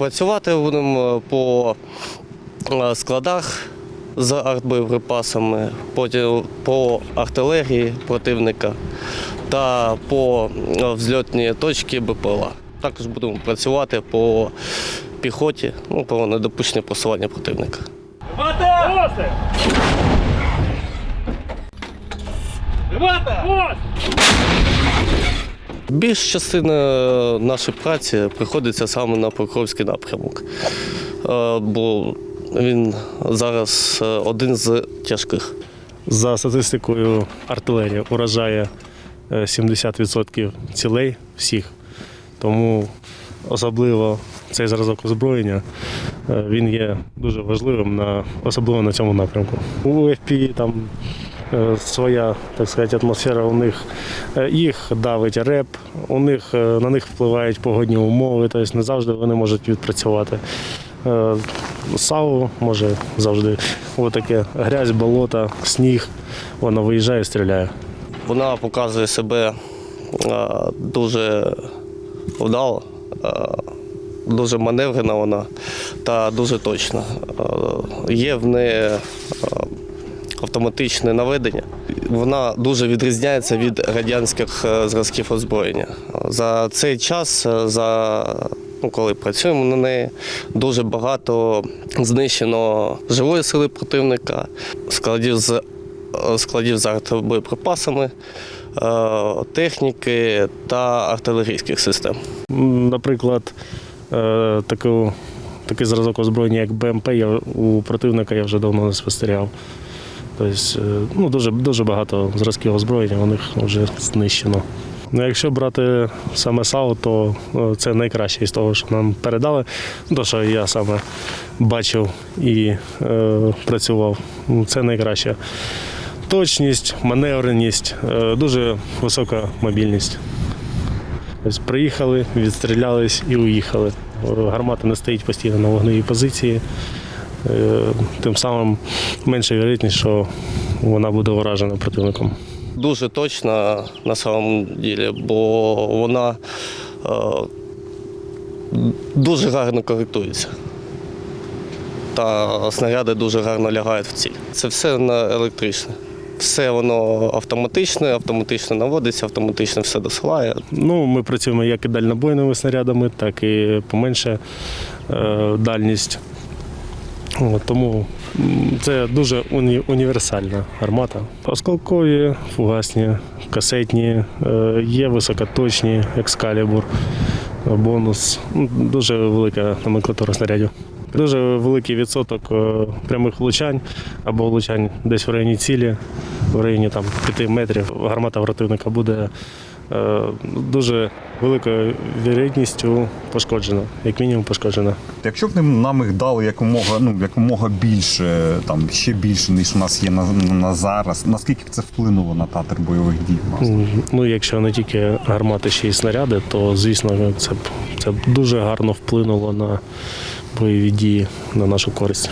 Працювати будемо по е, складах з артбоєприпасами, потім по артилерії противника та по е, взльотній точці БПЛА. Також будемо працювати по піхоті, ну, по недопущенню просування противника. Мати! Більш частина нашої праці приходиться саме на Покровський напрямок, Е, бо він зараз е, один з тяжких. За статистикою, артилерія уражає е, 70% цілей всіх. Тому особливо цей зразок озброєння е, він є дуже важливим, на, особливо на цьому напрямку. У FPV там е, своя так сказати, атмосфера у них е, їх давить реп, у них е, на них впливають погодні умови, тобто не завжди вони можуть відпрацювати. Е, САУ може завжди отаке грязь, болото, сніг, воно виїжджає, і стріляє. Вона показує себе е, дуже вдало, е, дуже маневрена вона та дуже точна. Е, Є в неї е, автоматичне наведення. Вона дуже відрізняється від радянських е, зразків озброєння. За цей час, е, за ну, коли працюємо на неї, дуже багато знищено живої сили противника, складів з е, складів з артбоєприпасами, е, техніки та артилерійських систем. Наприклад, таку, такий зразок озброєння, як БМП, я у противника я вже давно не спостерігав. Тобто, е, ну, дуже, дуже багато зразків озброєння у них вже знищено. Ну, якщо брати саме САУ, то е, це найкраще із того, що нам передали. То, що я саме бачив і е, працював, ну, це найкраще. Точність, маневреність, е, дуже висока мобільність. Тобто приїхали, відстрілялись і уїхали. Гармата не стоїть постійно на вогневій позиції. Е, Тим самим менша вірогідність, що вона буде уражена противником. Дуже точна на самом ділі, бо вона е, дуже гарно коректується. Та снаряди дуже гарно лягають в ціль. Це все на електричне. Все воно автоматичне, автоматично наводиться, автоматично все досилає. Ну, ми працюємо як і дальнобойними снарядами, так і поменше е, дальність. Тому це дуже уні- універсальна гармата. Осколкові, фугасні, касетні, е, є високоточні, екскалібур, бонус. Ну, Дуже велика номенклатура снарядів. Дуже великий відсоток е, прямих влучань або влучань десь в районі цілі, в районі там, 5 метрів. Гармата противника буде дуже великою вірогідністю пошкоджена, як мінімум пошкоджена. Якщо б нам їх дали якомога, ну, якомога більше, там, ще більше, ніж у нас є на, на зараз, наскільки б це вплинуло на театр бойових дій? М, Ну, якщо не тільки гармати, ще й снаряди, то звісно це б це б дуже гарно вплинуло на бойові дії на нашу користь.